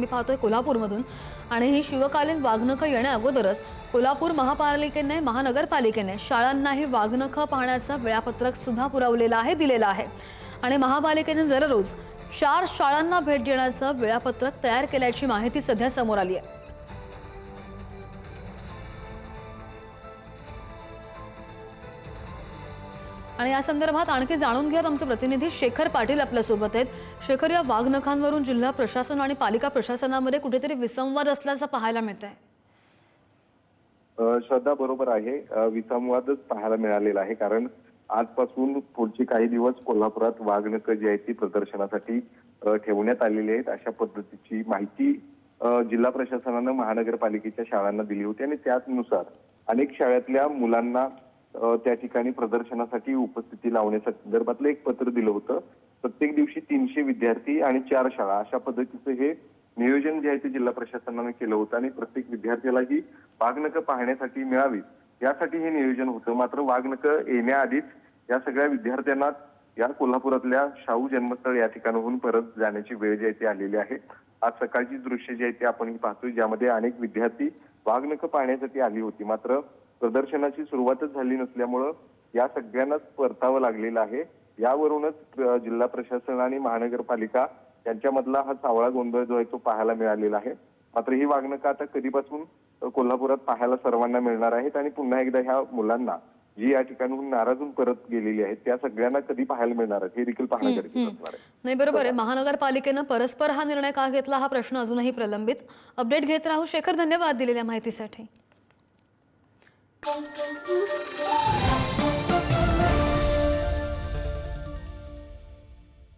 बातमी पाहतोय कोल्हापूरमधून. आणि ही शिवकालीन वाघनखं येण्या अगोदरच कोल्हापूर महापालिकेने महानगरपालिकेने शाळांनाही वाघनखं पाहण्याचं वेळापत्रक सुद्धा पुरवलेलं आहे दिलेलं आहे. आणि महापालिकेने दररोज चार शाळांना भेट देण्याचं वेळापत्रक तयार केल्याची माहिती सध्या समोर आली आहे. आणि या संदर्भात आणखी जाणून घेऊयात आमचे प्रतिनिधी शेखर पाटील आपल्यासोबत आहेत. शेखर या वाघनखांवरून जिल्हा प्रशासन आणि पालिका प्रशासनामध्ये कुठेतरी विसंवाद असल्याचं पाहायला मिळत आहे श्रद्धा बरोबर आहे. विसंवादच पाहायला मिळालेला आहे. कारण आजपासून पुढचे काही दिवस कोल्हापुरात वाघनक जी आहे ती प्रदर्शनासाठी ठेवण्यात आलेली आहेत. अशा पद्धतीची माहिती जिल्हा प्रशासनानं महानगरपालिकेच्या शाळांना दिली होती आणि त्यानुसार अनेक शाळेतल्या मुलांना त्या ठिकाणी प्रदर्शनासाठी उपस्थिती लावण्यासंदर्भातलं एक पत्र दिलं होतं. प्रत्येक दिवशी तीनशे विद्यार्थी आणि चार शाळा अशा पद्धतीचं हे नियोजन जे आहे ते जिल्हा प्रशासनानं केलं होतं आणि प्रत्येक विद्यार्थ्याला ही वाघनकं पाहण्यासाठी मिळावी यासाठी हे नियोजन होतं. मात्र वाघनकं येण्याआधीच या सगळ्या विद्यार्थ्यांना या कोल्हापुरातल्या शाहू जन्मस्थळ या ठिकाणाहून परत जाण्याची वेळ जी आहे ती आलेली आहे. आज सकाळची दृश्य जी आहे ते आपण पाहतोय ज्यामध्ये अनेक विद्यार्थी वाघनकं पाहण्यासाठी आली होती. मात्र प्रदर्शनाची सुरुवातच झाली नसल्यामुळं या सगळ्यांनाच परतावं लागलेलं आहे. यावरूनच जिल्हा प्रशासन आणि महानगरपालिका यांच्यामधला हा सावळा गोंधळ जो आहे तो पाहायला मिळालेला आहे. मात्र ही वागणं आता कधीपासून कोल्हापुरात पाहायला सर्वांना मिळणार आहेत आणि पुन्हा एकदा ह्या मुलांना जी या ठिकाणहून नाराजून परत गेलेली आहेत त्या सगळ्यांना कधी पाहायला मिळणार आहेत हे देखील पाहणं गरजेचं असणार आहे. नाही बरोबर आहे. महानगरपालिकेनं परस्पर हा निर्णय का घेतला हा प्रश्न अजूनही प्रलंबित. अपडेट घेत राहू शेखर धन्यवाद दिलेल्या माहितीसाठी. Música